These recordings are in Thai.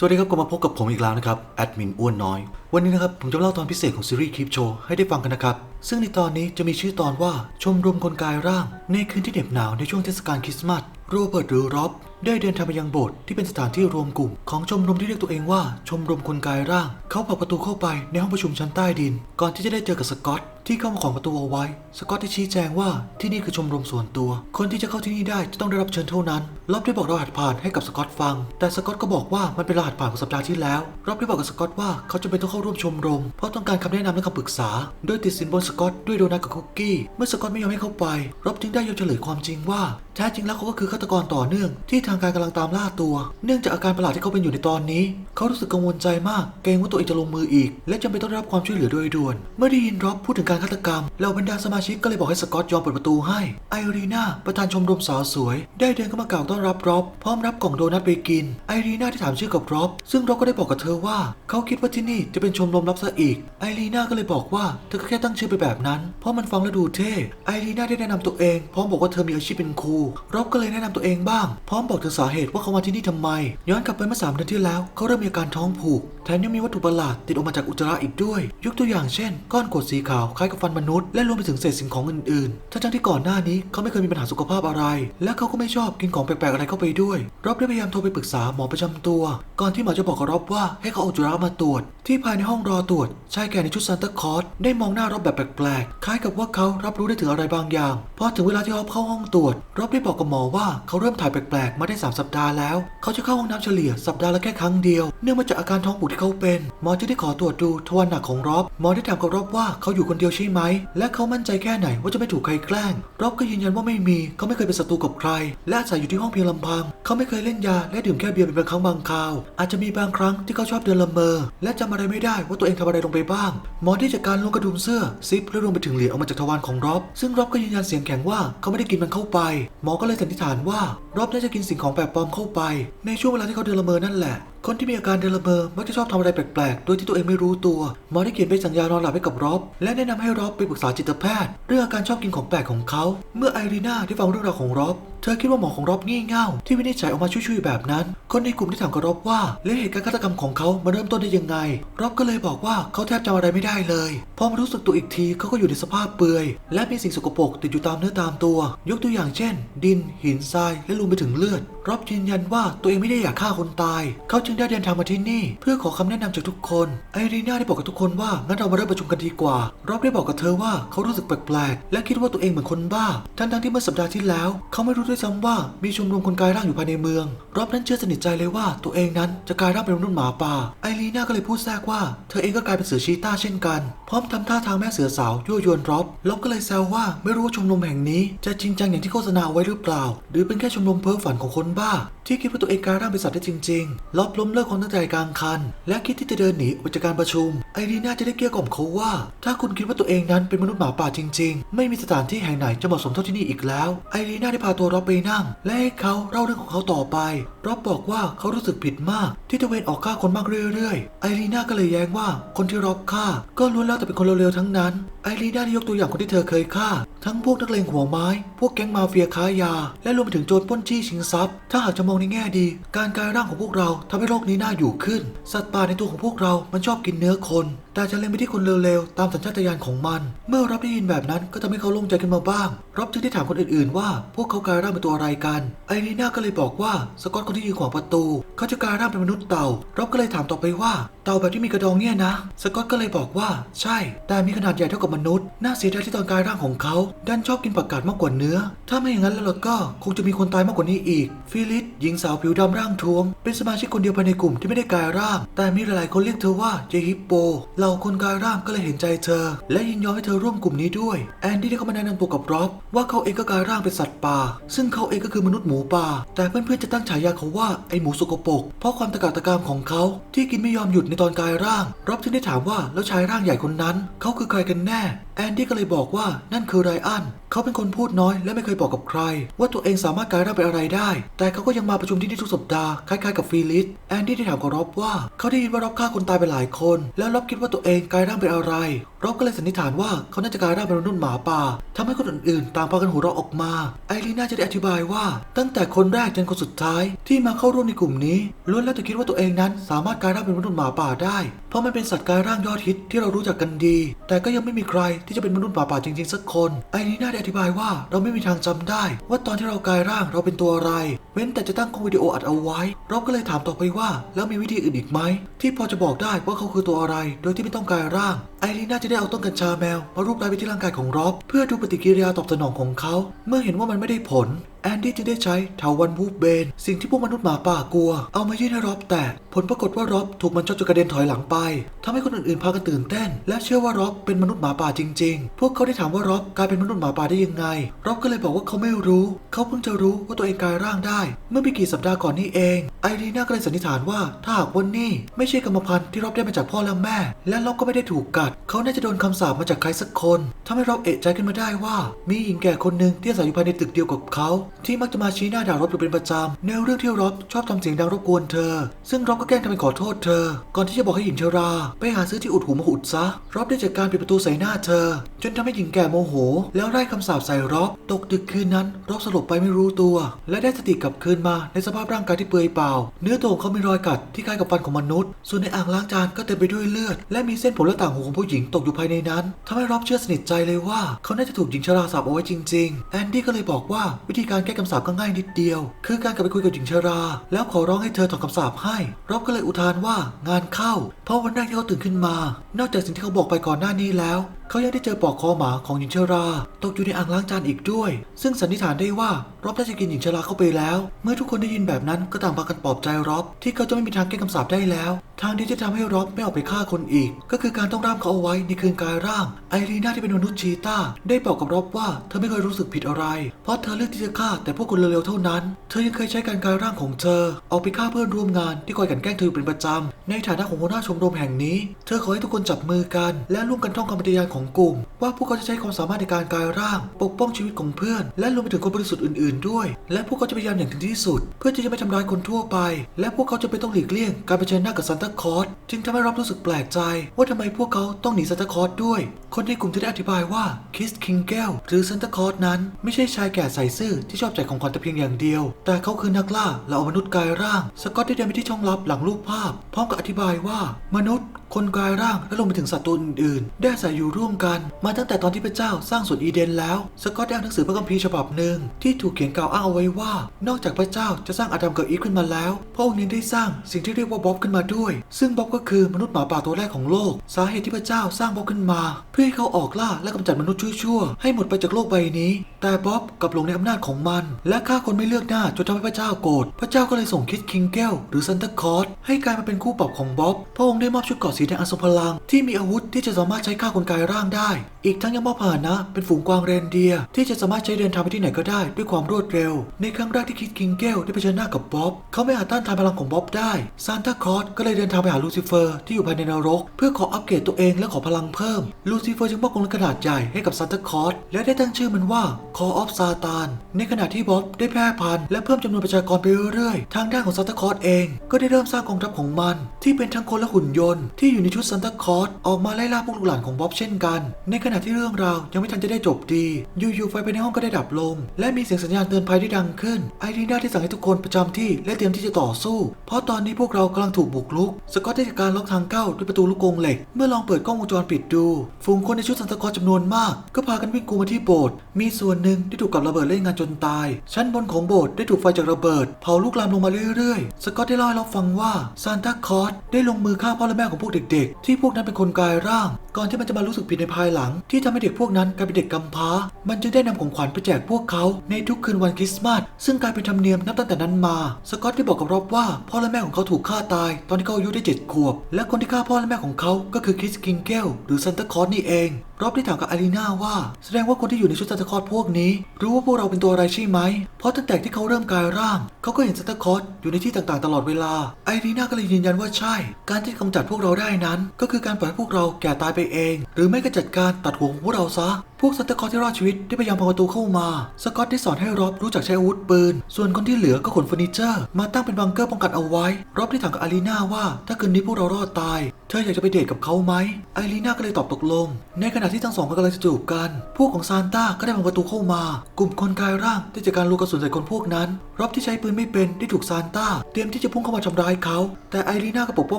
สวัสดีครับกลับมาพบกับผมอีกแล้วนะครับแอดมินอ้วนน้อย วันนี้นะครับผมจะเล่าตอนพิเศษของซีรีส์คลิปโชว์ให้ได้ฟังกันนะครับ ซึ่งในตอนนี้จะมีชื่อตอนว่าชมรมคนกายร่าง ในคืนที่เหน็บหนาวในช่วงเทศกาลคริสต์มาสโรเบิร์ตหรือร็อบ ได้เดินทางไปยังโบสถ์ที่เป็นสถานที่รวมกลุ่ม ของชมรมที่เรียกตัวเองว่าชมรมคนกายร่าง เขาผลักประตูเข้าไปในห้องประชุมชั้นใต้ดิน ก่อนที่จะได้เจอกับสกอตที่เข้ามาขวางประตูเอาไว้ สกอตได้ชี้แจงว่าที่นี่คือชมรมส่วนตัว คนที่จะเข้าที่นี่ได้จะต้องได้รับเชิญเท่านั้นล็อบได้บอกรหัสผ่านให้กับสกอตฟัง แต่สกอตก็บอกว่ามันเป็นรหัสผ่านของสัปดาห์ที่แล้วล็อบได้บอกกับสกอตว่าเขาจะเป็นต้องเข้าร่วมชมรม เพราะต้องการคำแนะนำและคำปรึกษา โดยติดสินบนสกอตด้วยโดนัทกับคุกกี้ เมื่อสกอตไม่ยอมให้เข้าไปล็อบจึงได้ยอมเฉลยความจริงว่าแท้จริงแล้วเขาก็คือฆาตกรต่อเนื่องที่ทางการกำลังตามล่าตัว เนื่องจากอาการประหลาดที่เขาเป็นอยู่ในตอนนี้ เขารู้สึกกังวลใจมาก เกรงว่าตัวเองจะลงมืออีก และจำเป็นต้องได้รับความช่วยเหลือโดยด่วน เมื่อได้ยินร็อบพูดถึงการฆาตกรรมเหล่าบรรดาสมาชิกก็เลยบอกให้สกอตยอมเปิดประตูให้ ไอรีนาประธานชมรมสาวสวย ได้เดินเข้ามากล่าวต้อนรับร็อบพร้อมรับกล่องโดนัทไปกิน ไอรีนาได้ถามชื่อกับร็อบซึ่งร็อบก็ได้บอกกับเธอว่า เขาคิดว่าที่นี่จะเป็นชมรมลับซะอีก ไอรีนาก็เลยบอกว่าเธอก็แค่ตั้งชื่อไปแบบนั้น เพราะมันฟังแล้วดูเท่ ไอรีนาได้แนะนำตัวเองพร้อมบอกว่าเธอมีอาชีพเป็นครูร็อบก็เลยแนะนำตัวเองบ้าง พร้อมบอกถึงสาเหตุว่าเขามาที่นี่ทำไม ย้อนกลับไปเมื่อสามเดือนที่แล้วเขาเริ่มมีอาการท้องผูก แถมยังมีวัตถุประหลาดติดออกมาจากอุจจาระอีกด้วย ยกตัวอย่างเช่น ก้อนกรดสีขาวคล้ายกับฟันมนุษย์และรวมไปถึงเศษสิ่งของอื่นๆ ทั้งที่ก่อนหน้านี้เขาไม่เคยมีปัญหาสุขภาพอะไร และเขาก็ไม่ชอบกินของแปลกๆอะไรเข้าไปด้วยร็อบได้พยายามโทรไปปรึกษาหมอประจำตัว ก่อนที่หมอจะบอกกับร็อบว่าให้เขาเอาอุจจาระมาตรวจ ที่ภายในห้องรอตรวจชายแก่ในชุดซานตาคลอสได้มองหน้าร็อบแบบแปลกๆ คล้ายกับว่าเขารับรู้ได้ถึงอะไรบางอย่าง พอถึงเวลาที่รอบเข้าห้องตรวจรอบได้บอกกับหมอว่าเขาเริ่มถ่ายแปลกๆมาได้สามสัปดาห์แล้ว เขาจะเข้าห้องน้ำเฉลี่ยสัปดาห์ละแค่ครั้งเดียว เนื่องมาจากอาการท้องผูกที่เขาเป็น หมอจึงได้ขอตรวจดูทวารหนักของร็อบหมอได้ถามกับร็อบว่าเขาอยู่คนเดียวใช่ไหม และเขามั่นใจแค่ไหนว่าจะไม่ถูกใครแกล้งร็อบก็ยืนยันว่าไม่มี เขาไม่เคยเป็นศัตรูกับใคร และอาศัยอยู่ที่ห้องเพียงลำพัง เขาไม่เคยเล่นยาและดื่มแค่เบียร์เป็นบางครั้งบางคราว อาจจะมีบางครั้งที่เขาชอบเดินละเมอ และจำอะไรไม่ได้ว่าตัวเองทำอะไรลงไปบ้าง หมอได้จัดการลงกระดุมเสื้อซิปและรวมไปถึงเหรียญออกมาจากทวารของร็อบซึ่งร็อบก็ยืนยันเสียงแข็งว่าเขาไม่ได้กินมันเข้าไป หมอก็เลยสันนิษฐานว่าร็อบน่าจะกินสิ่งของแปลกปลอมเข้าไป ในช่วงเวลาที่เขาเดินละเมอนั่นแหละคนที่มีอาการเดลเมอร์มักจะชอบทำอะไรแปลกๆ โดยที่ตัวเองไม่รู้ตัว หมอได้เขียนใบสั่งยานอนหลับให้กับร็อบและแนะนำให้ร็อบไปปรึกษาจิตแพทย์ เรื่องอาการชอบกินของแปลกของเขา เมื่อไอรีนาได้ฟังเรื่องราวของร็อบเธอคิดว่าหมอของร็อบงี่เง่าที่วินิจฉัยออกมาช่วยๆแบบนั้น คนในกลุ่มได้ถามกับร็อบว่าและเหตุการณ์ฆาตกรรมของเขามาเริ่มต้นได้ยังไงร็อบก็เลยบอกว่าเขาแทบจำอะไรไม่ได้เลยพอมารู้สึกตัวอีกทีเขาก็อยู่ในสภาพเปื่อย และมีสิ่งสกปรกติดอยู่ตามเนื้อตามตัว ยกตัวอย่างเช่น ดิน หินทรายและรวมไปถึงเลือดร็อบยืนยันว่าตัวเองไม่ได้อยากฆ่าคนตายเขาจึงได้เดินทางมาที่นี่ เพื่อขอคำแนะนำจากทุกคน ไอรีนาได้บอกกับทุกคนว่างั้นเรามาเริ่มประชุมกันดีกว่าร็อบได้บอกกับเธอว่าเขารู้สึกแปลกๆและคิดว่าตัวเองเหมือนคนบ้า ทั้งๆที่เมื่อสัปดาห์ที่แล้ว เขาไม่รู้ด้วยซ้ำว่ามีชมรมคนกายร่างอยู่ภายในเมืองร็อบนั้นเชื่อสนิทใจเลยว่าตัวเองนั้นจะกลายร่างเป็นมนุษย์หมาป่า ไอรีนาก็เลยพูดแทรกว่าเธอเองก็กลายเป็นเสือชีต้าเช่นกัน พร้อมทำท่าทางแม่เสือสาวยั่วยวนร็อบร็อบก็เลยแซวว่าไม่รู้ว่าชมรมแห่งนี้ จะจริงจังอย่างที่โฆษณาเอาไว้หรือเปล่า หรือเป็นแค่ชมรมเพ้อฝันของคนบ้า ที่คิดว่าตัวเองกลายร่างเป็นสัตว์ได้จริงๆล็อบล้มเลิกความตั้งใจกลางคัน และคิดที่จะเดินหนีออกจากการประชุม ไอรีนาจะได้เกลี้ยกล่อมเขาว่า ถ้าคุณคิดว่าตัวเองนั้นเป็นมนุษย์หมาป่าจริง ๆ ไม่มีสถานที่แห่งไหนจะเหมาะสมเท่าที่นี่อีกแล้ว ไอรีนาได้พาตัวร็อบไปนั่ง และให้เขาเล่าเรื่องของเขาต่อไปร็อบบอกว่าเขารู้สึกผิดมาก ที่ตะเวนออกฆ่าคนมากเรื่อยๆ ไอรีนาก็เลยแย้งว่าคนที่ร็อบฆ่า ก็ล้วนแล้วแต่เป็นคนเร็วๆทั้งนั้น ไอรีนาได้ยกตัวอย่างคนที่เธอเคยฆ่า ทั้งพวกนักเลงหัวไม้ พวกแก๊งมาเฟียค้ายา และรวมไปถึงโจรปล้นจี้ชิงทรัพย์ ถ้าหากจะมองในแง่ดี การกลายร่างของพวกเราทำให้โลกนี้น่าอยู่ขึ้น สัตว์ป่าในตัวของพวกเรา มันชอบกินเนื้อคน แต่จะเล็งไปที่คนเร็วๆ ตามสัญชาตญาณของมัน เมื่อรับได้ยินแบบนั้นก็ทำให้เขาโล่งใจขึ้นมาบ้าง รับจึงได้ถามคนอื่นๆ ว่า พวกเขากลายร่างเป็นตัวอะไรกัน ไอรีน่าก็เลยบอกว่าสกอตคนที่ยืนขวางประตู เขาจะกลายร่างเป็นมนุษย์เต่า รับก็เลยถามต่อไปว่าเต่าแบบที่มีกระดองเนี่ยนะ สกอตก็เลยบอกว่าใช่ แต่มีขนาดใหญ่เท่ากับมนุษย์ น่าเสียดายที่ตอนกลายร่างของเขาดันชอบกินผักกาดมากกว่าเนื้อ ถ้าไม่อย่างนั้นแล้วก็คงจะมีคนตายมากกว่านี้อีก ฟิลิสหญิงสาวผิวดำร่างท้วม เป็นสมาชิกคนเดียวภายในกลุ่มที่ไม่ได้กลายร่าง แต่มีหลายๆคนเรียกเธอว่าเจฮิปโปเหล่าคนกายร่างก็เลยเห็นใจเธอ และยินยอมให้เธอร่วมกลุ่มนี้ด้วย แอนดี้ได้เข้ามาแนะนำตัวกับร็อบว่าเขาเองก็กายร่างเป็นสัตว์ป่า ซึ่งเขาเองก็คือมนุษย์หมูป่า แต่เพื่อนๆจะตั้งฉายาเขาว่าไอหมูสกปรกเพราะความตะกาตะกามของเขาที่กินไม่ยอมหยุดในตอนกายร่างร็อบจึงได้ถามว่าแล้วชายร่างใหญ่คนนั้น เขาคือใครกันแน่ แอนดี้ก็เลยบอกว่านั่นคือไรอันเขาเป็นคนพูดน้อยและไม่เคยบอกกับใคร ว่าตัวเองสามารถกลายร่างเป็นอะไรได้ แต่เขาก็ยังมาประชุมที่นี่ทุกสัปดาห์คล้ายๆกับฟีลิสแอนดี้ได้ถามกับร็อบว่าเขาได้ยินว่าร็อบฆ่าคนตายไปหลายคน แล้วร็อบคิดว่าตัวเองกลายร่างเป็นอะไรเร็อบก็เลยสันนิษฐานว่าเขาน่าจะกลายร่างเป็นมนุษย์หมาป่าทำให้คนอื่นๆ ต่างพากันหัวเราะออกมา ไอรีน่าจะได้อธิบายว่า ตั้งแต่คนแรกจนคนสุดท้าย ที่มาเข้าร่วมในกลุ่มนี้ล้วนแล้วแต่คิดว่าตัวเองนั้น สามารถกลายร่างเป็นมนุษย์หมาป่าได้ เพราะมันเป็นสัตว์กลายร่างยอดฮิตที่เรารู้จักกันดี แต่ก็ยังไม่มีใครที่จะเป็นมนุษย์หมาป่าจริงๆสักคน ไอรีน่าได้อธิบายว่าเราไม่มีทางจำได้ ว่าตอนที่เรากลายร่างเราเป็นตัวอะไร เว้นแต่จะตั้งกล้องวิดีโออัดเอาไว้ เราก็เลยถามต่อไปว่า แล้วมีวิธีอื่นอีกไหมที่พอจะบอกได้ว่าเขาคือตัวอะไร โดยที่ไม่ต้องกลายร่างไอรีน่าจะได้เอาต้นกัญชาแมวมารูปไล้ไปที่ร่างกายของร็อบเพื่อดูปฏิกิริยาตอบสนองของเขา เมื่อเห็นว่ามันไม่ได้ผล แอนดี้จึงได้ใช้เถาวันวูบเบน สิ่งที่พวกมนุษย์หมาป่ากลัว เอามายื่นให้ร็อบแต่ผลปรากฏว่าร็อบถูกมันช็อตจนกระเด็นถอยหลังไปทำให้คนอื่นๆพากันตื่นเต้น และเชื่อว่าร็อบเป็นมนุษย์หมาป่าจริง ๆ พวกเขาได้ถามว่าร็อบกลายเป็นมนุษย์หมาป่าได้ยังไงร็อบก็เลยบอกว่าเขาไม่รู้ เขาเพิ่งจะรู้ว่าตัวเองกลายร่างได้ เมื่อไม่กี่สัปดาห์ก่อนนี้เองไอรีน่าก็เลยสันนิษฐานว่าถ้าหากวันนี้ไม่ใช่กรรมพันธุ์ที่ร็อบได้มาจากพ่อและแม่ และร็อบก็ไม่ได้ถูกกัด เขาน่าจะโดนคำสาปมาจากใครสักคนทำให้ร็อบเอะใจขึ้นมาได้ว่า มีหญิงแก่คนหนึ่งที่อาศัยอยู่ภายในตึกเดียวกับเขาที่มักจะมาชี้หน้าด่ารอบอยู่เป็นประจำในเรื่องที่ร็อบชอบทำเสียงดังรบกวนเธอ ซึ่งร็อบก็แกล้งทำเป็นขอโทษเธอ ก่อนที่จะบอกให้หญิงชรา ไปหาซื้อที่อุดหูมาอุดซะร็อบได้จัดการปิดประตูใส่หน้าเธอ จนทำให้หญิงแก่โมโห แล้วไล่คำสาปใส่ร็อบตกดึกคืนนั้นร็อบสลบไปไม่รู้ตัว และได้สติกลับคืนมาในสภาพร่างกายที่เปลือยเปล่า เนื้อตัวของเขามีรอยกัดที่คล้ายกับฟันของมนุษย์ ส่วนในอ่างล้างจานก็เต็มไปด้วยเลือด และมีเส้นผมและต่างหูของผู้หญิงตกอยู่ภายในนั้นทำให้ร็อบเชื่อสนิทใจเลยว่า เขาน่าจะถูกหญิงชราสาปเอาไว้จริง ๆ แอนดี้ก็เลยบอกว่าวิธีการการแก้คำสาปก็ง่ายนิดเดียว คือการกลับไปคุยกับหญิงชรา แล้วขอร้องให้เธอถอนคำสาปให้ร็อบก็เลยอุทานว่างานเข้า เพราะวันแรกที่เขาตื่นขึ้นมา นอกจากสิ่งที่เขาบอกไปก่อนหน้านี้แล้ว เขายังได้เจอปลอกคอหมาของหญิงชราตกอยู่ในอ่างล้างจานอีกด้วย ซึ่งสันนิษฐานได้ว่าร็อบน่าจะกินหญิงชราเข้าไปแล้ว เมื่อทุกคนได้ยินแบบนั้นก็ต่างพากันปลอบใจร็อบที่เขาจะไม่มีทางแก้คำสาปได้แล้ว ทางที่จะทำให้ร็อบไม่ออกไปฆ่าคนอีก ก็คือการต้องร่ามเขาเอาไว้ในคืนกายร่าง ไอรีนาที่เป็นมนุษย์ชีตาได้บอกกับร็อบว่าเธอไม่เคยรู้สึกผิดอะไร เพราะเธอเลือกที่จะฆ่าแต่พวกคนเร็วๆเท่านั้น เธอยังเคยใช้การกายร่างของเธอออกไปฆ่าเพื่อนร่วมงานที่คอยกันแกล้งเธอเป็นประจำในฐานะของหัวหน้าชมรมแห่งนี้ เธอขอให้ทุกคนจับมือกันและร่วมกันท่องคำปฏิญาณของกลุ่ม ว่าพวกเขาจะใช้ความสามารถในการกายร่าง ปกป้องชีวิตของเพื่อน และรวมไปถึงคนบริสุทธิ์อื่นๆ ด้วย และพวกเขาจะพยายามอย่างถึงที่สุด เพื่อที่จะไม่ทำร้ายคนทั่วไป และพวกเขาจะไม่ต้องหลีกเลี่ยงการเผชิญหน้ากับซันตาคลอสจึงทำให้รับรู้สึกแปลกใจ ว่าทำไมพวกเขาต้องหนีซันตาคลอสด้วย คนในกลุ่มที่ได้อธิบายว่าคิสคิงแก้วหรือซันตาคลอสนั้น ไม่ใช่ชายแก่ใส่ซื่อที่ชอบแจกของขวัญแต่เพียงอย่างเดียว แต่เขาคือนักล่าและอามนุษย์กายร่าง สกอตได้เดินไปที่ช่องลับหลังรูปภาพ พร้อมกับอธิบายว่ามนุษย์คนกายร่างและรวมไปถึงสัตว์ตัวอื่นๆ ได้อาศัยอยู่ร่วมกัน มาตั้งแต่ตอนที่พระเจ้าสร้างสวนอีเดนแล้ว สกอตได้เอาหนังสือพระคัมภีร์ฉบับหนึ่งที่ถูกเขียนกล่าวอ้างเอาไว้ว่า นอกจากพระเจ้าจะสร้างอาดัมกับอีฟขึ้นมาแล้ว พระองค์ยังได้สร้างสิ่งที่เรียกว่าบ๊อบขึ้นมาด้วย ซึ่งบ๊อบก็คือมนุษย์หมาป่าตัวแรกของโลก สาเหตุที่พระเจ้าสร้างบ๊อบขึ้นมา เพื่อให้เขาออกล่าและกำจัดมนุษย์ชั่วๆให้หมดไปจากโลกใบนี้ แต่บ๊อบกลับหลงในอำนาจของมัน และฆ่าคนไม่เลือกหน้าจนทำให้พระเจ้าโกรธพระเจ้าก็เลยส่งคิดคิงเกลหรือซันตาคลอสให้กลายมาเป็นคู่ปรับของบ๊อบพระองค์ได้มอบชุดเกราะสีแดงอันทรงพลัง ที่มีอาวุธที่จะสามารถใช้ฆ่าคนกายร่างได้อีกทั้งยังมอบพาหนะเป็นฝูงกวางเรนเดียร์ที่จะสามารถใช้เดินทางไปที่ไหนก็ได้ด้วยความรวดเร็ว ในครั้งแรกที่คิดคิงเกลได้เผชิญหน้ากับบ๊อบเขาไม่อาจต้านทานพลังของบ๊อบได้ซานตาคลอสก็เลยเดินทางไปหาลูซิเฟอร์ที่อยู่ภายในนรก เพื่อขออัปเกรดตัวเองและขอพลังเพิ่มลูซิเฟอร์จึงมอบกรงเล็กขนาดใหญ่ให้กับซานตาคลอสและได้ตั้งชื่อมันว่า Call of Satan ในขณะที่บ๊อบได้แพร่พันธุ์และเพิ่มจำนวนประชากรไปเรื่อยๆ ทางด้านของซานตาคลอสเอง ก็ได้เริ่มสร้างกองทัพของมัน ที่เป็นทั้งคนและหุ่นยนต์ที่อยู่ในชุดซานตาคลอสออกมาไล่ล่าพวกลูกหลานของบ๊อบเช่นกันในขขณะที่เรื่องราวยังไม่ทันจะได้จบดีอยู่ๆไฟภายในห้องก็ได้ดับลง และมีเสียงสัญญาณเตือนภัยที่ดังขึ้น ไอรีน่าที่สั่งให้ทุกคนประจำที่และเตรียมที่จะต่อสู้ เพราะตอนนี้พวกเรากำลังถูกบุกรุก สกอตได้จัดการล็อกทางเข้าด้วยประตูลูกกรงเหล็ก เมื่อลองเปิดกล้องวงจรปิดดู ฝูงคนในชุดซานตาคลอสจำนวนมาก ก็พากันวิ่งกูมาที่โบสถ์มีส่วนหนึ่งที่ถูกกับระเบิดเล่นงานจนตาย ชั้นบนของโบสถ์ได้ถูกไฟจากระเบิด เผาลุกลามลงมาเรื่อยๆ สกอตได้เล่าให้เราฟังว่าซานตาคลอสได้ลงมือฆ่าพ่อและแม่ของพวกเด็ก ๆ ที่พวกนั้นเป็นคนกายร่าง ก่อนที่มันจะมารู้สึกผิดในภายหลังที่ทำให้เด็กพวกนั้นกลายเป็นเด็กกำพร้า มันจึงได้นำของขวัญไปแจกพวกเขาในทุกคืนวันคริสต์มาส ซึ่งกลายเป็นธรรมเนียมนับตั้งแต่นั้นมา สกอตได้บอกกับรอบว่าพ่อและแม่ของเขาถูกฆ่าตาย ตอนที่เขาอายุได้เจ็ดขวบ และคนที่ฆ่าพ่อและแม่ของเขาก็คือคริสกิงเกลหรือซันตาคลอสนี่เอง รอบได้ถามกับอารีนาว่า แสดงว่าคนที่อยู่ในชุดซานตาคลอสพวกนี้ รู้ว่าพวกเราเป็นตัวอะไรใช่ไหม เพราะตั้งแต่ที่เขาเริ่มกายร่าง เขาก็เห็นซานตาคลอสอยู่ในที่ต่างๆ ตลอดเวลาอารีนาก็เลยยืนยันว่าใช่ การที่กำจัดพวกเราได้นั้น ก็คือการปล่อยพวกเราแก่ตายไปเอง หรือไม่ก็จัดการตัดหัวของพวกเราซะพวกซันตาคอที่รอดชีวิตได้พยายามพังประตูเข้ามา สกอตได้สอนให้รอบรู้จักใช้อาวุธปืน ส่วนคนที่เหลือก็ขนเฟอร์นิเจอร์ มาตั้งเป็นบังเกอร์ป้องกันเอาไว้ รอบได้ถามกับอารีนาว่า ถ้าคืนนี้พวกเรารอดตาย เธออยากจะไปเดทกับเขาไหมอารีนาก็เลยตอบตกลง ในขณะที่ทั้งสองกำลังจะจูบกัน พวกของซานต้าก็ได้พังประตูเข้ามา กลุ่มคนกายร่างได้จากการลูกกระสุนใส่คนพวกนั้น รอบที่ใช้ปืนไม่เป็นได้ถูกซานต้าเตรียมที่จะพุ่งเข้ามาทำร้ายเขา แต่ไอรีนาก็ปกป้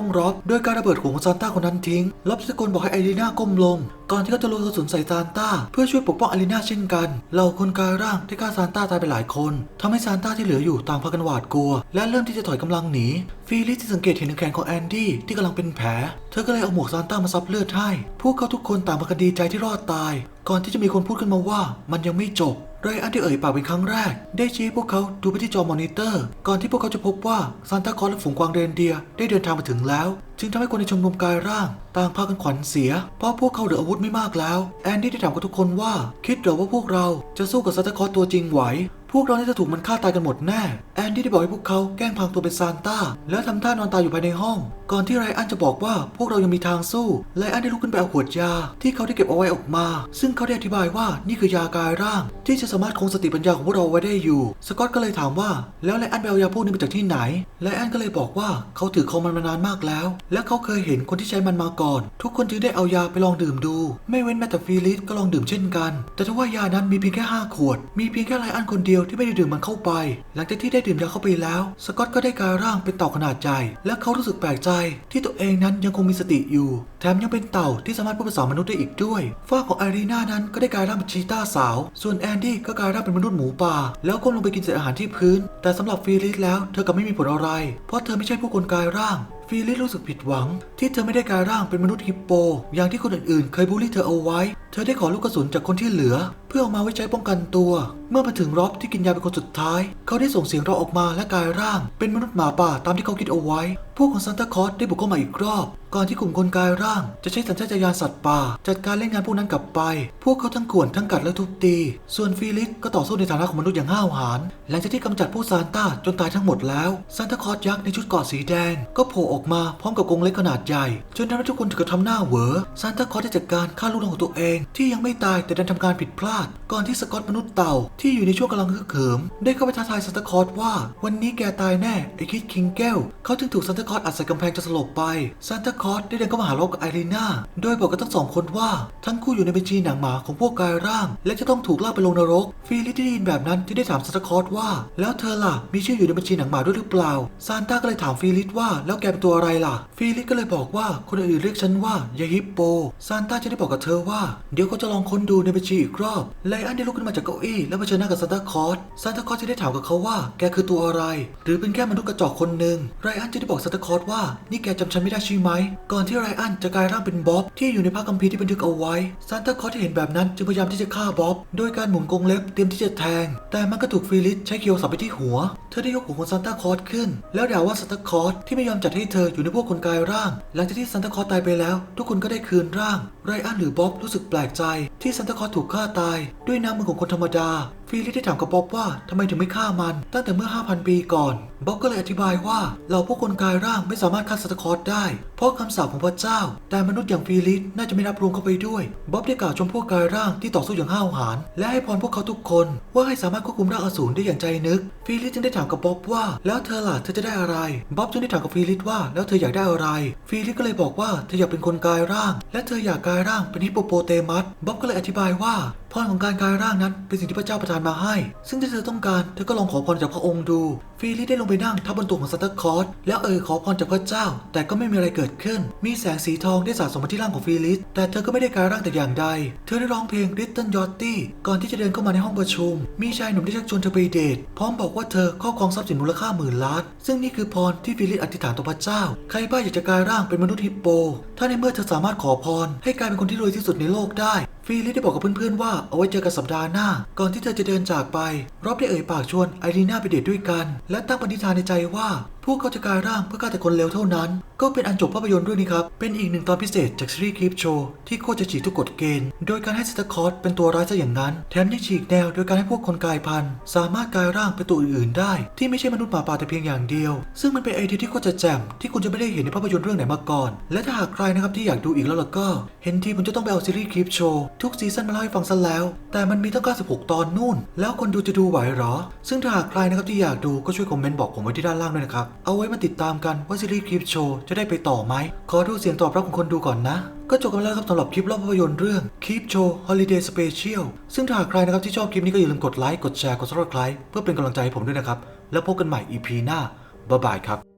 องรอบด้วยการระเบิดหัวของซานต้าคนนั้นทิ้งรอบตะโกนบอกให้ไอรีนาก้มลง ก่อนที่เขาจะลูกกระสุนใส่ซานต้า เพื่อช่วยปกป้องอรีนาเช่นกันเหล่าคนกายร่างได้ฆ่าซานต้าตายไปหลายคนทำให้ซานต้าที่เหลืออยู่ต่างพากันหวาดกลัว และเริ่มที่จะถอยกำลังหนี ฟีลิสที่สังเกตเห็นถึงแขนของแอนดี้ที่กำลังเป็นแผล เธอก็เลยเอาหมวกซานต้ามาซับเลือดให้ พวกเขาทุกคนต่างพากันดีใจที่รอดตาย ก่อนที่จะมีคนพูดขึ้นมาว่ามันยังไม่จบไรอันที่เอ่ยปากเป็นครั้งแรก ได้ชี้พวกเขาดูไปที่จอมอนิเตอร์ ก่อนที่พวกเขาจะพบว่าซานตาคลอสและฝูงกวางเรนเดียร์ได้เดินทางมาถึงแล้ว จึงทำให้คนในชมรมกายร่าง ต่างพากันขวัญเสีย เพราะพวกเขาเหลืออาวุธไม่มากแล้ว แอนดี้ได้ถามกับทุกคนว่า คิดหรือว่าพวกเราจะสู้กับซานตาคลอสตัวจริงไหว พวกเราน่จะถูกมันฆ่าตายกันหมดแน่ แอนดี้ได้บอกให้พวกเขาแกล้งพรางตัวเป็นซานต้า แล้วทำท่านอนตายอยู่ภายในห้อง ก่อนที่ไรอันจะบอกว่าพวกเรายังมีทางสู้ ไรอันได้ลุกขึ้นไปเอาขวดยา ที่เขาได้เก็บเอาไว้ออกมา ซึ่งเขาได้อธิบายว่านี่คือยากายร่าง ที่จะสามารถคงสติปัญญาของพวกเราไว้ได้อยู่ สกอตก็เลยถามว่า แล้วไรอันไปเอายาพวกนี้มาจากที่ไหน ไรอันก็เลยบอกว่าเขาถือคอมันมานานมากแล้ว และเขาเคยเห็นคนที่ใช้มันมาก่อน ทุกคนจึงได้เอายาไปลองดื่มดู ไม่เว้นแม้แต่ฟีลิสก็ลองดื่มเช่นกัน แต่ทว่า ยานั้นมีเพียงแค่ห้าขวด มีเพียงแค่ไรอันคนเดียวที่ไม่ได้ดื่มมันเข้าไป หลังจากที่ได้ดื่มยาเข้าไปแล้ว สกอตก็ได้กลายร่างเป็นเต่าขนาดใหญ่และเขารู้สึกแปลกใจ ที่ตัวเองนั้นยังคงมีสติอยู่ แถมยังเป็นเต่าที่สามารถพูดภาษามนุษย์ได้อีกด้วยฝ้ากของอารีน่านั้นก็ได้กลายร่างเป็นชีต้าสาว ส่วนแอนดี้ก็กลายร่างเป็นมนุษย์หมูป่า แล้วก้มลงไปกินเศษอาหารที่พื้น แต่สำหรับฟีลิสแล้ว เธอกลับไม่มีผลอะไร เพราะเธอไม่ใช่ผู้คนกลายร่าง ฟีลิสรู้สึกผิดหวัง ที่เธอไม่ได้กลายร่างเป็นมนุษย์ฮิปโป อย่างที่คนอื่นๆ เคยบูลลี่เธอเอาไว้ เธอได้ขอลูกกระสุนจากคนที่เหลือ เพื่อเอามาไว้ใช้ป้องกันตัว เมื่อมาถึงร็อบที่กินยาเป็นคนสุดท้าย เขาได้ส่งเสียงร้องออกมาและกลายร่าง เป็นมนุษย์หมาป่าตามที่เขาคิดเอาไว้ วกของซานตาคลอสได้บุกเข้ามาอีกรอบ ก่อนที่กลุ่มคนกายร่าง จะใช้สัญชาตญาณสัตว์ป่า จัดการเล่นงานพวกนั้นกลับไป พวกเขาทั้งข่วนทั้งกัดและทุบตี ส่วนฟีลิสก็ต่อสู้ในฐานะของมนุษย์อย่างห้าวหาญหลังจากที่กำจัดผู้ซานต้าจนตายทั้งหมดแล้วซานตาคลอสยักษ์ในชุดเกราะสีแดง ก็โผล่ออกมาพร้อมกับกรงเล็กขนาดใหญ่จนทำให้ทุกคนถึงกับทำหน้าเหวอซานตาคลอสได้จัดการฆ่าลูกน้องของตัวเอง ที่ยังไม่ตายแต่ดันทำการผิดพลาด ก่อนที่สกอตมนุษย์เต่าที่อยู่ในช่วงกำลังฮึกเหิมได้เข้าไปท้าทายซานตาคลอสว่า วันนี้แกตายแน่ไอคิดคิงแก้วเขาจึงถูกซานตาคลอสอัดใส่กำแพงจนสลบไปซานตาคลอสได้เดินเข้ามาหาลบกับไอรีนาโดยบอกกับทั้งสองคนว่าทั้งคู่อยู่ในบัญชีหนังหมาของพวกกายร่าง และจะต้องถูกลากไปลงนรกฟีลิสที่ได้ยินแบบนั้นจึงได้ถามซานตาคลอสว่า แล้วเธอล่ะมีชื่ออยู่ในบัญชีหนังหมาด้วยหรือเปล่าซานต้าก็เลยถามฟีลิสว่าแล้วแกเป็นตัวอะไรล่ะ ฟีลิสก็เลยบอกว่าคนอื่นเรียกฉันว่ายายฮิปโปซานต้าจะได้บอกกับเธอว่า เดี๋ยวเขาจะลองค้นดูในบัญชีอีกรอบไลอันได้ลุกขึ้นมาจากเก้าอี้แล้วเผชิญหน้ากับซานตาคลอสซานตาคลอสจะได้ถามกับเขาว่า แกคือตัวอะไร หรือเป็นแค่มนุษย์กระจอกคนหนึ่งไรอันจะได้บอกซานตาคลอสว่านี่แกจำฉันไม่ได้ใช่ไหม ก่อนที่ไรอันจะกลายร่างเป็นบ๊อบที่อยู่ในพระคัมภีร์ที่บันทึกเอาไว้ซานตาคลอสที่เห็นแบบนั้นจึงพยายามที่จะฆ่าบ๊อบโดยการหมุนกรงเล็บเตรียมที่จะแทง แต่มันก็ถูกฟีลิสใช้เคียวสับไปที่หัว เธอได้ยกหัวของซานตาคลอสขึ้น แล้วด่าว่าซานตาคลอสที่ไม่ยอมจัดให้เธออยู่ในพวกคนกายร่าง หลังจากที่ซานตาคลอสตายไปแล้ว ทุกคนก็ได้คืนร่าง ไรอันหรือบ๊อบรู้สึกแปลกใจ ที่ซานตาคลอสถูกฆ่าตาย ด้วยน้ำมือของคนธรรมดา ฟีลิสได้ถามกับบ๊อบว่าทำไมถึงไม่ฆ่ามัน ตั้งแต่เมื่อ 5,000 ปีก่อนบ๊อบก็เลยอธิบายว่าเราพวกคนกายร่างไม่สามารถฆ่าซาตาคลอสได้ เพราะคำสาปของพระเจ้า แต่มนุษย์อย่างฟีลิสน่าจะไม่รับรวมเข้าไปด้วยบ๊อบได้กล่าวชมพวกกายร่างที่ต่อสู้อย่างห้าวหาญและให้พรพวกเขาทุกคน ว่าให้สามารถควบคุมร่างอสูรได้อย่างใจนึกฟีลิสจึงได้ถามกับบ๊อบว่า แล้วเธอล่ะเธอจะได้อะไรบ๊อบจึงได้ถามกับฟีลิสว่าแล้วเธออยากได้อะไร ฟีลิสก็เลยบอกว่าเธออยากเป็นคนกายร่าง และเธออยากกายร่างเป็นฮิปโปโปเตมัสบ๊อบก็เลยอธิบายว่าพรของการกายร่างนั้นเป็นสิ่งที่พระเจ้าประทานมาให้ ซึ่งถ้าเธอต้องการเธอก็ลองขอพรจากพระองค์ดูฟีลิสได้ลงไปนั่งทับบนตัวของซานตาคลอสแล้วเอ่ยขอพรจากพระเจ้า แต่ก็ไม่มีอะไรเกิดขึ้น มีแสงสีทองได้สาดส่งมาที่ร่างของฟีลิสแต่เธอก็ไม่ได้กลายร่างแต่อย่างใด เธอได้ร้องเพลง Little Yachty ก่อนที่จะเดินเข้ามาในห้องประชุม มีชายหนุ่มที่ชักชวนเธอไปเดทพร้อมบอกว่าเธอครอบครองทรัพย์สินมูลค่าหมื่นล้าน ซึ่งนี่คือพรที่ฟีลิสอธิษฐานต่อพระเจ้า ใครบ้าอยากจะกลายร่างเป็นมนุษย์ฮิปโป ถ้าในเมื่อเธอสามารถขอพรให้กลายเป็นคนที่รวยที่สุดในโลกได้ ฟีลิสได้บอกกับเพื่อนๆว่าเอาไว้เจอกันสัปดาห์หน้า ก่อนที่เธอจะเดินจากไป รอบได้เอ่ยปากชวนไอรีนาไปเดทด้วยกัน และตั้งปณิธานในใจว่าพวกเขาจะกลายร่างเพื่อฆ่าแต่คนเลวเท่านั้น ก็เป็นอันจบภาพยนตร์เรื่องนี้ครับ เป็นอีกหนึ่งตอนพิเศษจากซีรีส์คลิปโชว์ที่โคตรจะฉีกทุกกฎเกณฑ์ โดยการให้ซิตาคอร์สเป็นตัวร้ายซะอย่างนั้น แถมยังฉีกแนวโดยการให้พวกคนกลายพันธุ์สามารถกลายร่างเป็นตัวอื่นๆ ได้ ที่ไม่ใช่มนุษย์หมาป่าแต่เพียงอย่างเดียว ซึ่งมันเป็นไอเดียที่โคตรจะแจ่มที่คุณจะไม่ได้เห็นในภาพยนตร์เรื่องไหนมาก่อน และถ้าหากใครนะครับที่อยากดูอีกแล้วล่ะก็ เห็นทีผมจะต้องไปเอาซีรีส์คลิปโชว์ทุกซีซั่นมาเล่าให้ฟังซะแล้ว แต่มันมีตั้ง96ตอนนู่น แล้วคนดูจะดูไหวหรอ ซึ่งถ้าหากใครนะครับที่อยากดูก็ช่วยคอมเมนต์บอกผมไว้ที่ด้านล่างด้วยนะครับเอาไว้มาติดตามกันว่าซีรีส์คลิปโชว์จะได้ไปต่อไหม ขอดูเสียงตอบรับของคนดูก่อนนะ ก็จบกันแล้วครับสำหรับคลิปเล่าภาพยนตร์เรื่องคลิปโชว์ Holiday Special ซึ่งถ้าหากใครนะครับที่ชอบคลิปนี้ก็อย่าลืมกดไลค์ กดแชร์ กดซับสไคร b ์เพื่อเป็นกำลังใจให้ผมด้วยนะครับ แล้วพบกันใหม่ EP หน้าบ๊ายบายครับ